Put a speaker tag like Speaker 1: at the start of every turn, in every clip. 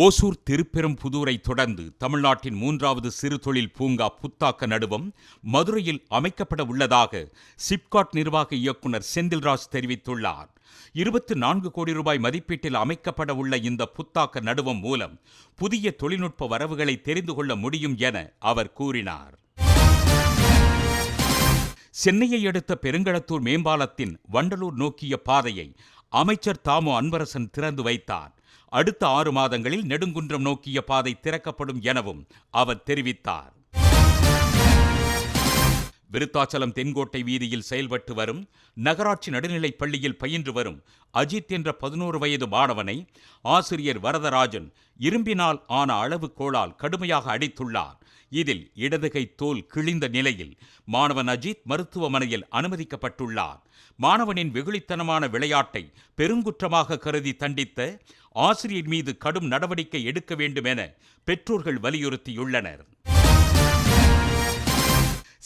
Speaker 1: ஓசூர் திருப்பெரும்புதூரை தொடர்ந்து தமிழ்நாட்டின் மூன்றாவது சிறு தொழில் பூங்கா புத்தாக்க நடுவம் மதுரையில் அமைக்கப்பட உள்ளதாக சிப்காட் நிர்வாக இயக்குனர் செந்தில்ராஜ் தெரிவித்துள்ளார். இருபத்து நான்கு கோடி ரூபாய் மதிப்பீட்டில் அமைக்கப்பட உள்ள இந்த புத்தாக்க நடுவம் மூலம் புதிய தொழில்நுட்ப வரவுகளை தெரிந்து கொள்ள முடியும் என அவர் கூறினார். சென்னையை அடுத்த பெருங்களத்தூர் மேம்பாலத்தின் வண்டலூர் நோக்கிய பாதையை அமைச்சர் தாமு அன்பரசன் திறந்து வைத்தார். அடுத்த ஆறு மாதங்களில் நெடுங்குன்றம் நோக்கிய பாதை திறக்கப்படும் எனவும் அவர் தெரிவித்தார். விருத்தாச்சலம் தென்கோட்டை வீதியில் செயல்பட்டு வரும் நகராட்சி நடுநிலைப் பள்ளியில் பயின்று வரும் அஜித் என்ற பதினோரு வயது மாணவனை ஆசிரியர் வரதராஜன் இரும்பினால் ஆன அளவு கோளால் கடுமையாக அடித்துள்ளார். இதில் இடதுகை தோல் கிழிந்த நிலையில் மாணவன் அஜித் மருத்துவமனையில் அனுமதிக்கப்பட்டுள்ளார். மாணவனின் வெகுளித்தனமான விளையாட்டை பெருங்குற்றமாக கருதி தண்டித்த ஆசிரியர் மீது கடும் நடவடிக்கை எடுக்க வேண்டும் என பெற்றோர்கள் வலியுறுத்தியுள்ளனர்.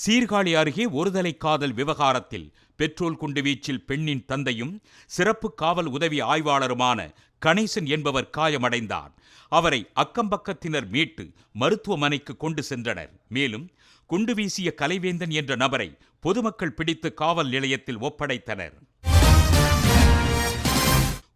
Speaker 1: சீர்காழி அருகே ஒருதலை காதல் விவகாரத்தில் பெட்ரோல் குண்டு வீச்சில் பெண்ணின் தந்தையும் சிறப்பு காவல் உதவி ஆய்வாளருமான கணேசன் என்பவர் காயமடைந்தார். அவரை அக்கம்பக்கத்தினர் மீட்டு மருத்துவமனைக்கு கொண்டு சென்றனர். மேலும் குண்டு வீசிய கலைவேந்தன் என்ற நபரை பொதுமக்கள் பிடித்து காவல் நிலையத்தில் ஒப்படைத்தனர்.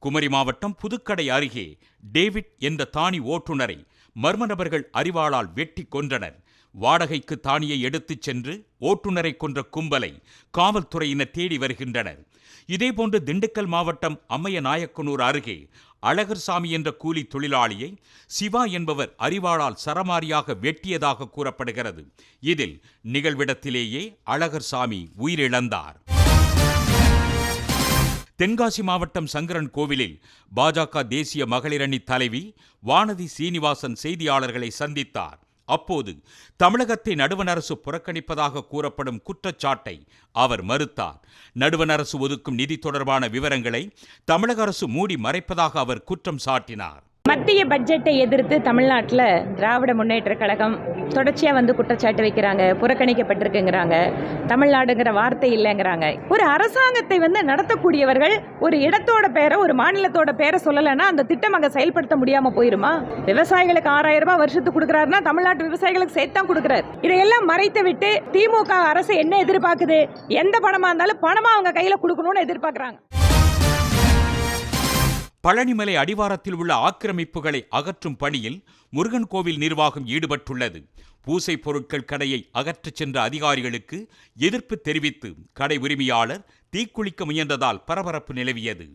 Speaker 1: குமரி மாவட்டம் புதுக்கடை அருகே டேவிட் என்ற தானி ஓட்டுநரை மர்ம நபர்கள் அறிவாளால் வெட்டி கொன்றனர். வாடகைக்கு தானியை எடுத்துச் சென்று ஓட்டுநரை கொன்ற கும்பலை காவல்துறையினர் தேடி வருகின்றனர். இதேபோன்று திண்டுக்கல் மாவட்டம் அம்மைய நாயக்கனூர் அருகே அழகர்சாமி என்ற கூலி தொழிலாளியை சிவா என்பவர் அறிவாளால் சரமாரியாக வெட்டியதாக கூறப்படுகிறது. இதில் நிகழ்விடத்திலேயே அழகர்சாமி உயிரிழந்தார். தென்காசி மாவட்டம் சங்கரன் கோவிலில் பாஜக தேசிய மகளிரணி தலைவி வானதி சீனிவாசன் செய்தியாளர்களை சந்தித்தார். அப்போது தமிழகத்தை நடுவண் அரசு புறக்கணிப்பதாக கூறப்படும் குற்றச்சாட்டை அவர் மறுத்தார். நடுவண் அரசு ஒதுக்கும் நிதி தொடர்பான விவரங்களை தமிழக அரசு மூடி மறைப்பதாக அவர் குற்றம் சாட்டினார்.
Speaker 2: மத்திய பட்ஜெட்டை எதிர்த்து தமிழ்நாட்டில் திராவிட முன்னேற்ற கழகம் தொடர்ச்சியாக வந்து குற்றச்சாட்டு வைக்கிறாங்க புறக்கணிக்கப்பட்டிருக்குங்கிறாங்க. தமிழ்நாடுங்கிற வார்த்தை இல்லைங்கிறாங்க. ஒரு அரசாங்கத்தை வந்து நடத்தக்கூடியவர்கள் ஒரு இடத்தோட பேரை ஒரு மாநிலத்தோட பேரை சொல்லலைன்னா அந்த திட்டம் அங்கே செயல்படுத்த முடியாமல் போயிருமா? விவசாயிகளுக்கு ஆறாயிரம் ரூபாய் வருஷத்துக்கு கொடுக்குறாருன்னா தமிழ்நாட்டு விவசாயிகளுக்கு சேர்த்து தான் கொடுக்குறாரு. இதையெல்லாம் மறைத்து விட்டு திமுக அரசு என்ன எதிர்பார்க்குது? எந்த பணமாக இருந்தாலும் பணமாக அவங்க கையில் கொடுக்கணும்னு எதிர்பார்க்குறாங்க.
Speaker 1: பழனிமலை அடிவாரத்தில் உள்ள ஆக்கிரமிப்புகளை அகற்றும் பணியில் முருகன் கோவில் நிர்வாகம் ஈடுபட்டுள்ளது. பூசை பொருட்கள் கடையை அகற்றச் சென்ற அதிகாரிகளுக்கு எதிர்ப்பு தெரிவித்து கடை உரிமையாளர் தீக்குளிக்க முயன்றதால் பரபரப்பு நிலவியது.